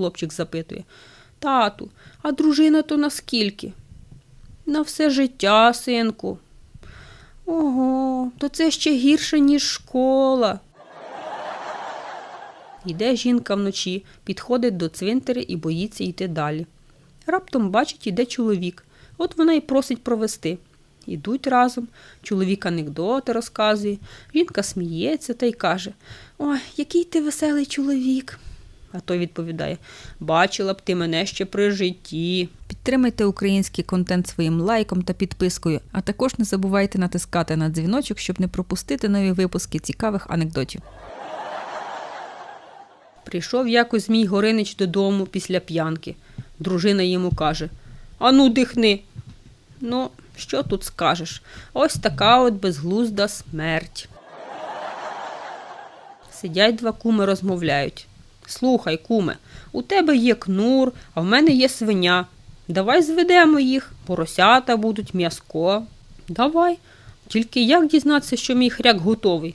хлопчик запитує. Тату, а дружина то наскільки? На все життя, синку. Ого, то це ще гірше, ніж школа. Йде жінка вночі, підходить до цвинтаря і боїться йти далі. Раптом бачить, іде чоловік. От вона й просить провести. Ідуть разом, чоловік анекдоти розказує, жінка сміється та й каже: Ой, який ти веселий чоловік. А той відповідає: Бачила б ти мене ще при житті. Підтримайте український контент своїм лайком та підпискою, а також не забувайте натискати на дзвіночок, щоб не пропустити нові випуски цікавих анекдотів. Прийшов якось Змій Горинич додому після п'янки. Дружина йому каже: Ану, дихни. Ну, що тут скажеш? Ось така от безглузда смерть. Сидять два куми розмовляють. Слухай, куме, у тебе є кнур, а в мене є свиня. Давай зведемо їх, поросята будуть, м'яско. Давай. Тільки як дізнатися, що мій хряк готовий?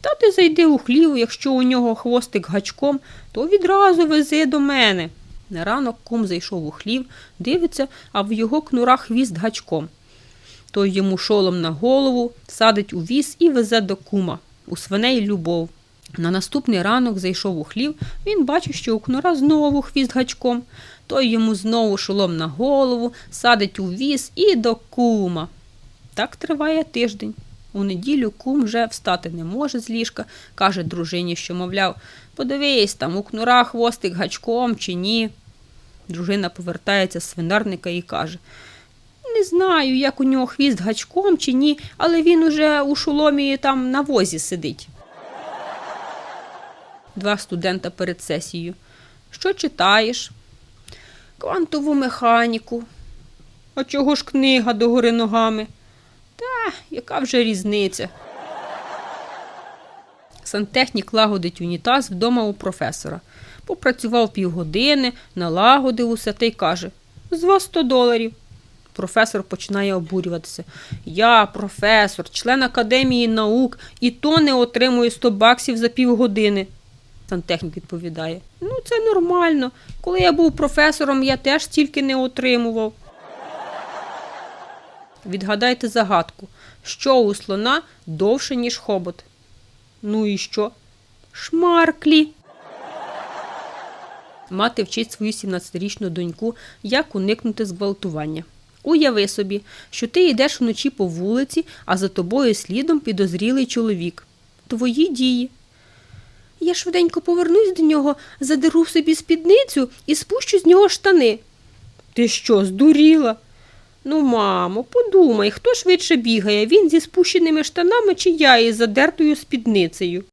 Та ти зайди у хлів, якщо у нього хвостик гачком, то відразу вези до мене. На ранок кум зайшов у хлів, дивиться, а в його кнурах хвіст гачком. Той йому шолом на голову, садить у віз і везе до кума. У свиней любов. На наступний ранок зайшов у хлів, він бачить, що у кнура знову хвіст гачком. Той йому знову шолом на голову, садить у віз і до кума. Так триває тиждень. У неділю кум вже встати не може з ліжка, каже дружині, що, мовляв, подивись, там у кнура хвостик гачком чи ні. Дружина повертається з свинарника і каже: Не знаю, як у нього хвіст гачком чи ні, але він уже у шоломі там на возі сидить. Два студента перед сесією. Що читаєш? Квантову механіку. А чого ж книга догори ногами? Та, яка вже різниця? Сантехнік лагодить унітаз вдома у професора. Попрацював півгодини, налагодив усе та й каже: з вас 100 доларів. Професор починає обурюватися. Я, професор, член Академії наук, і то не отримую 100 баксів за півгодини. Сантехнік відповідає: Ну, це нормально. Коли я був професором, я теж стільки не отримував. Відгадайте загадку, що у слона довше, ніж хобот. Ну і що? Шмарклі. Мати вчить свою 17-річну доньку, як уникнути зґвалтування. Уяви собі, що ти йдеш вночі по вулиці, а за тобою слідом підозрілий чоловік. Твої дії. Я швиденько повернусь до нього, задеру собі спідницю і спущу з нього штани. Ти що, здуріла? Ну, мамо, подумай, хто швидше бігає, він зі спущеними штанами чи я із задертою спідницею.